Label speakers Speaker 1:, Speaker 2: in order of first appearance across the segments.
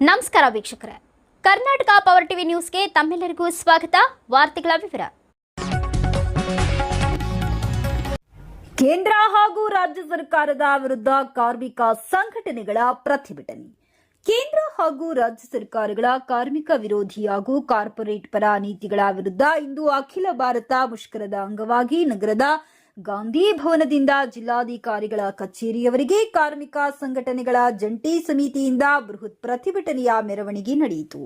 Speaker 1: ನಮಸ್ಕಾರ ವೀಕ್ಷಕರೇ. Karnataka power TV ನ್ಯೂಸ್ಗೆ ತಮ್ಮೆಲ್ಲರಿಗೂ ಸ್ವಾಗತ. ವಾರ್ತೆಗಳ ವಿವರ.
Speaker 2: ಕೇಂದ್ರ ಹಾಗೂ ರಾಜ್ಯ ಸರ್ಕಾರದ ವಿರುದ್ಧ ಕಾರ್ಮಿಕ ಸಂಘಟನೆಗಳ ಪ್ರತಿಭಟನೆ. ಕೇಂದ್ರ ಹಾಗೂ ರಾಜ್ಯ ಸರ್ಕಾರಗಳ ಕಾರ್ಮಿಕ ವಿರೋಧಿ ಹಾಗೂ ಕಾರ್ಪೊರೇಟ್ ಪರ ನೀತಿಗಳ ವಿರುದ್ಧ ಇಂದು ಅಖಿಲ ಭಾರತ ಮುಷ್ಕರದ ಅಂಗವಾಗಿ ನಗರದ ಗಾಂಧಿ ಭವನದಿಂದ ಜಿಲ್ಲಾಧಿಕಾರಿಗಳ ಕಚೇರಿಯವರಿಗೆ ಕಾರ್ಮಿಕ ಸಂಘಟನೆಗಳ ಜಂಟಿ ಸಮಿತಿಯಿಂದ ಬೃಹತ್ ಪ್ರತಿಭಟನೆಯ ಮೆರವಣಿಗೆ ನಡೆಯಿತು.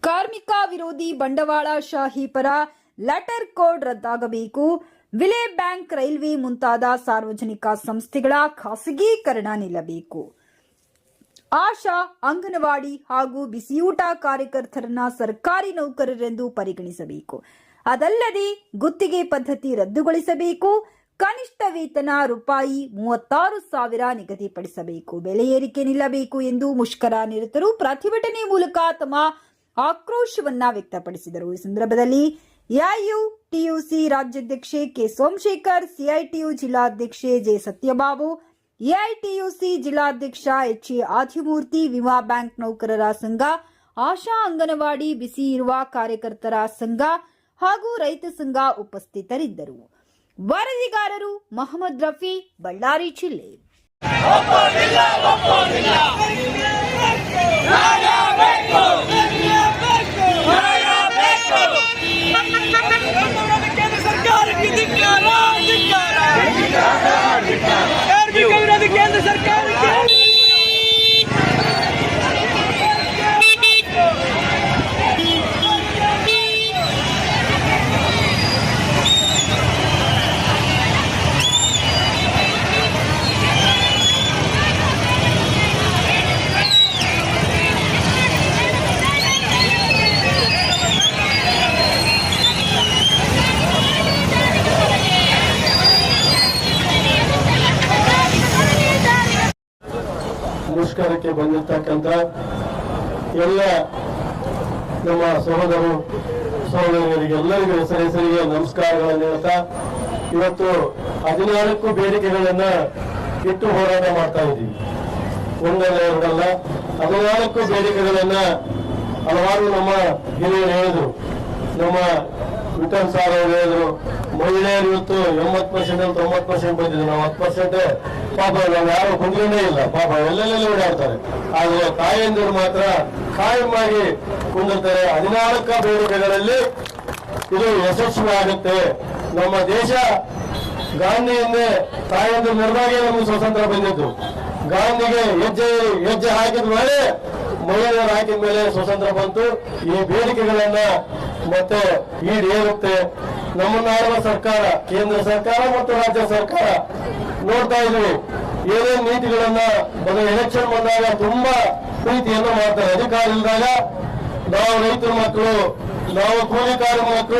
Speaker 2: ಕಾರ್ಮಿಕ ವಿರೋಧಿ ಬಂಡವಾಳ ಶಾಹಿ ಪರ ಲೆಟರ್ ಕೋಡ್ ರದ್ದಾಗಬೇಕು. ವಿಲೆ ಬ್ಯಾಂಕ್ ರೈಲ್ವೆ ಮುಂತಾದ ಸಾರ್ವಜನಿಕ ಸಂಸ್ಥೆಗಳ ಖಾಸಗೀಕರಣ ನಿಲ್ಲಬೇಕು. ಆಶಾ, ಅಂಗನವಾಡಿ ಹಾಗೂ ಬಿಸಿಯೂಟ ಕಾರ್ಯಕರ್ತರನ್ನ ಸರ್ಕಾರಿ ನೌಕರರೆಂದು ಪರಿಗಣಿಸಬೇಕು. ಅದಲ್ಲದೆ ಗುತ್ತಿಗೆ ಪದ್ಧತಿ ರದ್ದುಗೊಳಿಸಬೇಕು, ಕನಿಷ್ಠ ವೇತನ ರೂಪಾಯಿ ಮೂವತ್ತಾರು ಸಾವಿರ ನಿಗದಿಪಡಿಸಬೇಕು, ಬೆಲೆ ಏರಿಕೆ ನಿಲ್ಲಬೇಕು ಎಂದು ಮುಷ್ಕರ ನಿರತರು ಪ್ರತಿಭಟನೆ ಮೂಲಕ ತಮ್ಮ ಆಕ್ರೋಶವನ್ನ ವ್ಯಕ್ತಪಡಿಸಿದರು. ಈ ಸಂದರ್ಭದಲ್ಲಿ ಎಐಯುಟಿಯುಸಿ ರಾಜ್ಯಾಧ್ಯಕ್ಷೆ ಕೆ. ಸೋಮಶೇಖರ್, ಸಿಐಟಿಯು ಜಿಲ್ಲಾಧ್ಯಕ್ಷೆ ಜೆ. ಸತ್ಯಬಾಬು, ಎಐಟಿಯುಸಿ ಜಿಲ್ಲಾಧ್ಯಕ್ಷ ಎಚ್. ಎ. ಆದಿಮೂರ್ತಿ, ವಿಮಾ ಬ್ಯಾಂಕ್ ನೌಕರರ ಸಂಘ, ಆಶಾ ಅಂಗನವಾಡಿ ಬಿಸಿ ಇರುವ ಕಾರ್ಯಕರ್ತರ ಸಂಘ ಹಾಗೂ ರೈತ ಸಂಘ ಉಪಸ್ಥಿತರಿದ್ದರು. ವರದಿಗಾರರು ಮೊಹಮ್ಮದ್ ರಫಿ ಬಳ್ಳಾರಿ ಜಿಲ್ಲೆ
Speaker 3: ಕೇಂದ್ರ ಸರ್ಕಾರಕ್ಕೆ ಧಿಕ್ಕಾರ ಧಿಕ್ಕಾರ ಕಾರ್ಮಿಕ ವಿರೋಧಿ ಕೇಂದ್ರ ಸರ್ಕಾರಕ್ಕೆ
Speaker 4: ಮುಷ್ಕರಕ್ಕೆ ಬಂದಿರ್ತಕ್ಕಂಥ ಎಲ್ಲ ನಮ್ಮ ಸಹೋದರು ಸಹೋದರಿಗೆಲ್ಲರಿಗೂ ಸರಿಯ ನಮಸ್ಕಾರಗಳನ್ನು ಹೇಳ್ತಾ ಇವತ್ತು ಹದಿನಾಲ್ಕು ಬೇಡಿಕೆಗಳನ್ನ ಇಟ್ಟು ಹೋರಾಟ ಮಾಡ್ತಾ ಇದ್ದೀವಿ. ಒಂದಲ್ಲ ಎರಡಲ್ಲ ಹದಿನಾಲ್ಕು ಬೇಡಿಕೆಗಳನ್ನ ಹಲವಾರು ನಮ್ಮ ಹಿರಿಯರು ಹೇಳಿದ್ರು. ನಮ್ಮ ವಿಠಲ್ ಸಾರ್ ಅವರು ಹೇಳಿದ್ರು, ಮಹಿಳೆಯರು ಇವತ್ತು ಎಂಬತ್ತು ಪರ್ಸೆಂಟ್ ಅಲ್ಲಿ ತೊಂಬತ್ತು ಪರ್ಸೆಂಟ್ ಬಂದಿದ್ರು ನಾವು ಹತ್ತು ಪರ್ಸೆಂಟ್ ಪಾಪ ನಾವು ಯಾರು ಕುಂದ್ರನೇ ಇಲ್ಲ, ಪಾಪ ಎಲ್ಲೆಲ್ಲೆಲ್ಲಿ ಓಡಾಡ್ತಾರೆ. ಆದ್ರೆ ತಾಯಂದಿರು ಮಾತ್ರ ಕಾಯಂ ಆಗಿ ಕುಂದಿರ್ತಾರೆ. ಹದಿನಾಲ್ಕು ಬೇಡಿಕೆಗಳಲ್ಲಿ ಇದು ಯಶಸ್ವಿ ಆಗುತ್ತೆ ನಮ್ಮ ದೇಶ ಗಾಂಧಿಯಿಂದೇ ತಾಯಂದಿರು ನಿರ್ಭಾಗ್ಯ ನಮಗೆ ಸ್ವತಂತ್ರ ಬಂದಿದ್ದು. ಗಾಂಧಿಗೆ ಹೆಜ್ಜೆ ಹೆಜ್ಜೆ ಹಾಕಿದ್ಮೇಲೆ ಮಹಿಳೆಯರು ಹಾಕಿದ ಮೇಲೆ ಸ್ವಾತಂತ್ರ್ಯ ಬಂತು. ಈ ಬೇಡಿಕೆಗಳನ್ನ ಮತ್ತೆ ಈಡೇರುತ್ತೆ ನಮ್ಮನ್ನ ಆಳುವ ಸರ್ಕಾರ, ಕೇಂದ್ರ ಸರ್ಕಾರ ಮತ್ತು ರಾಜ್ಯ ಸರ್ಕಾರ ನೋಡ್ತಾ ಇದ್ರು ಏನೇನು ನೀತಿಗಳನ್ನ ಬಂದ ಎಲೆಕ್ಷನ್ ಬಂದಾಗ ತುಂಬಾ ಪ್ರೀತಿಯನ್ನು ಮಾಡ್ತಾರೆ. ಅಧಿಕಾರ ಇಲ್ದಾಗ ನಾವು ರೈತರ ಮಕ್ಕಳು, ನಾವು ಕೂಲಿಕಾರ ಮಕ್ಕಳು